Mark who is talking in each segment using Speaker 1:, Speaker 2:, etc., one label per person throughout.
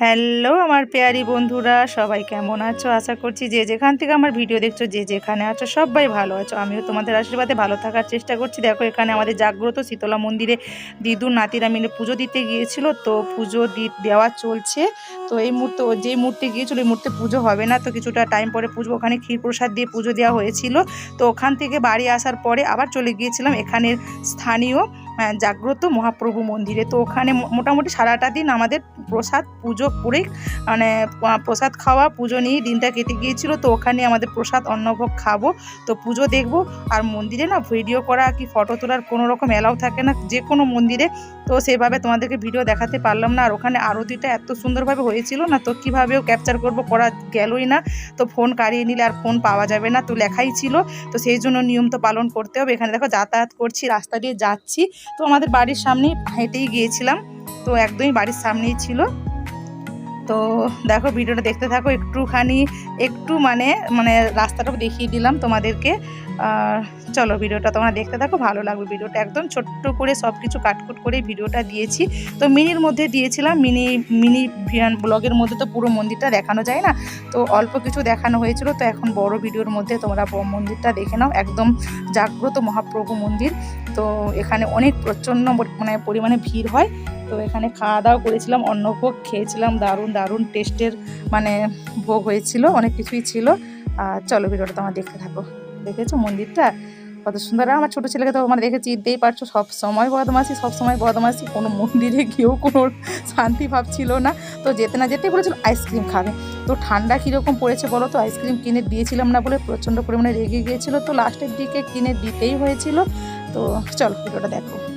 Speaker 1: Hello আমার পেয়ারি বন্ধুরা, সবাই কেমন আছো? আশা করছি যে যেখান থেকে আমার ভিডিও দেখছ, যে যেখানে আছো, সবাই ভালো আছো। আমিও তোমাদের আশীর্বাদে ভালো থাকার চেষ্টা করছি। দেখো, এখানে আমাদের জাগ্রত শীতলা মন্দিরে দিদুর নাতিরা মিলে পুজো দিতে গিয়েছিল। তো পুজো দেওয়া চলছে। তো এই মুহূর্তে, যে মুহূর্তে গিয়েছিল, এই মুহূর্তে পুজো হবে না। তো কিছুটা টাইম পরে পুজো, ওখানে ক্ষীর প্রসাদ দিয়ে পুজো দেওয়া হয়েছিল। তো ওখান থেকে বাড়ি আসার পরে আবার চলে গিয়েছিলাম। এখানের স্থানীয় জাগ্রত মহাপ্রভু মন্দিরে। তো ওখানে মোটামুটি সারাটা দিন আমাদের প্রসাদ, পুজো করেই মানে প্রসাদ খাওয়া, পুজো নিয়ে দিনটা কেটে গিয়েছিল। তো ওখানে আমাদের প্রসাদ, অন্নভোগ খাব, তো পুজো দেখব। আর মন্দিরে না ভিডিও করা কি ফটো তোলার কোনো রকম অ্যালাউ থাকে না, যে কোনো মন্দিরে। তো সেভাবে তোমাদেরকে ভিডিও দেখাতে পারলাম না। আর ওখানে আরতিটা এত সুন্দরভাবে হয়েছিল না, তো কীভাবেও ক্যাপচার করব করা গেলই না। তো ফোন কাড়িয়ে নিলে আর ফোন পাওয়া যাবে না, তো লেখাই ছিল। তো সেই জন্য নিয়ম তো পালন করতে হবে। এখানে দেখো যাতায়াত করছি, রাস্তা দিয়ে যাচ্ছি। তো আমাদের বাড়ির সামনে হেঁটেই গিয়েছিলাম। তো একদমই বাড়ির সামনেই ছিল। তো দেখো, ভিডিওটা দেখতে থাকো, একটুখানি, একটু মানে মানে রাস্তাটাও দেখিয়ে দিলাম তোমাদেরকে। চলো, ভিডিওটা তোমরা দেখতে থাকো, ভালো লাগবে ভিডিওটা। একদম ছোট্ট করে সব কিছু কাটকুট করে ভিডিওটা দিয়েছি। তো মিনির মধ্যে দিয়েছিলাম, মিনি মিনি ব্লগের মধ্যে তো পুরো মন্দিরটা দেখানো যায় না। তো অল্প কিছু দেখানো হয়েছিল, তো এখন বড় ভিডিওর মধ্যে তোমরা মন্দিরটা দেখে নাও। একদম জাগ্রত মহাপ্রভু মন্দির। তো এখানে অনেক প্রচণ্ড মানে পরিমাণে ভিড় হয়। তো এখানে খাওয়া দাওয়া করেছিলাম, অন্নভোগ খেয়েছিলাম, দারুণ দারুণ টেস্টের মানে ভোগ হয়েছিল, অনেক কিছুই ছিল। আর চলো ভিডিওটা তোমার দেখতে থাকো। দেখেছ মন্দিরটা? কত সুন্দর। আমার ছোটো ছেলেকে তো মানে দেখে চিনতেই পারছ সব সময় বদমাসি সব সময় বদমাসি কোনো মন্দিরে গিয়েও কোনো শান্তি ভাব ছিল না। তো যেতে না যেতেই বলেছিল আইসক্রিম খাবে। তো ঠান্ডা কীরকম পড়েছে বলো তো? আইসক্রিম কিনে দিয়েছিলাম না বলে প্রচণ্ড পরিমাণে রেগে গিয়েছিল। তো লাস্টের দিকে কিনে দিতেই হয়েছিল। তো চলো ভিডিওটা দেখো।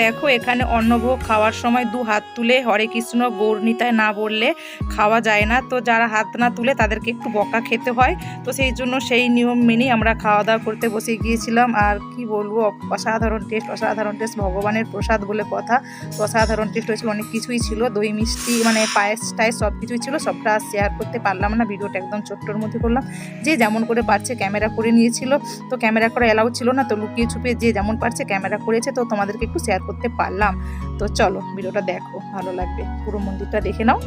Speaker 1: দেখো, এখানে অন্নভোগ খাওয়ার সময় দু হাত তুলে হরে কৃষ্ণ গৌরনিতায় না বললে খাওয়া যায় না। তো যারা হাত না তুলে তাদেরকে একটু বকা খেতে হয়। তো সেই জন্য সেই নিয়ম মেনেই আমরা খাওয়া দাওয়া করতে বসে গিয়েছিলাম। আর কি বলব, অসাধারণ টেস্ট অসাধারণ টেস্ট ভগবানের প্রসাদ বলে কথা। তো অসাধারণ টেস্ট হয়েছিল, অনেক কিছুই ছিল। দই, মিষ্টি মানে পায়েস, টায়েস সব কিছুই ছিল। সবটা শেয়ার করতে পারলাম না। ভিডিওটা একদম ছোট্টর মধ্যে করলাম। যে যেমন করে পারছে ক্যামেরা করে নিয়েছিল। তো ক্যামেরা করা এলাও ছিল না। তো লুকিয়ে ছুপে যে যেমন পারছে ক্যামেরা করেছে। তো তোমাদেরকে একটু শেয়ার করতে পারলাম। তো চলো ভিডিওটা দেখো, ভালো লাগবে। পুরো মন্দিরটা দেখে নাও।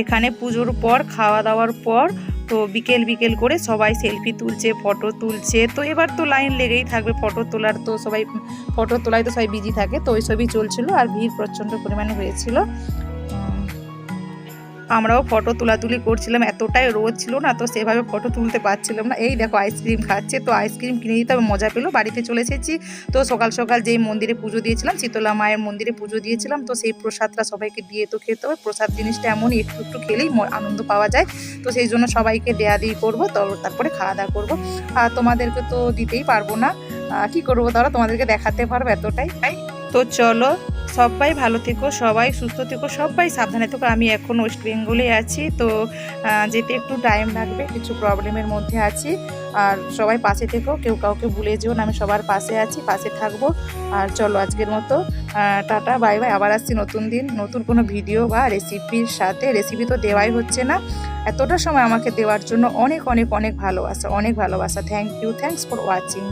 Speaker 1: এখানে পুজোর পর খাওয়া দাওয়ার পর, তো বিকেল বিকেল করে সবাই সেলফি তুলছে ফটো তুলছে। তো এবার তো লাইন লেগেই থাকবে ফটো তোলার। তো সবাই ফটো তোলায় তো সবাই বিজি থাকে। তো ওই সবই চলছিল আর ভিড় প্রচণ্ড পরিমাণে হয়েছিল। আমরাও ফটো তোলাতুলি করছিলাম। এতটাই রোদ ছিল না, তো সেভাবে ফটো তুলতে পারছিলাম না। এই দেখো, আইসক্রিম খাচ্ছে, তো আইসক্রিম কিনে দিতে হবে, মজা পেল, বাড়িতে চলে এসেছি। তো সকাল সকাল যেই মন্দিরে পুজো দিয়েছিলাম, শীতলা মায়ের মন্দিরে পুজো দিয়েছিলাম, তো সেই প্রসাদটা সবাইকে দিয়ে তো খেতে হবে। প্রসাদ জিনিসটা এমনই, একটু একটু খেলেই আনন্দ পাওয়া যায়। তো সেই জন্য সবাইকে দেয়া দিই করব তারপরে খাওয়া দাওয়া করব। আর তোমাদেরকে তো দিতেই পারব না। কি করব তারা? তোমাদেরকে দেখাতে পারব এতটাই। তাই তো চলো সবাই ভালো থেকো, সবাই সুস্থ থেকো, সবাই সাবধানে থেকো। আমি এখন ওয়েস্ট বেঙ্গলে আছি, তো যেতে একটু টাইম লাগবে, কিছু প্রবলেমের মধ্যে আছি। আর সবাই পাশে থেকো, কেউ কাউকে ভুলে যেও না, আমি সবার পাশে আছি, পাশে থাকব। আর চলো আজকের মতো টাটা বাই বাই আবার আসছি নতুন দিন, নতুন কোনো ভিডিও বা রেসিপির সাথে। রেসিপি তো দেওয়াই হচ্ছে না। এতটা সময় আমাকে দেওয়ার জন্য অনেক অনেক অনেক ভালোবাসা অনেক ভালোবাসা। Thank you thanks for watching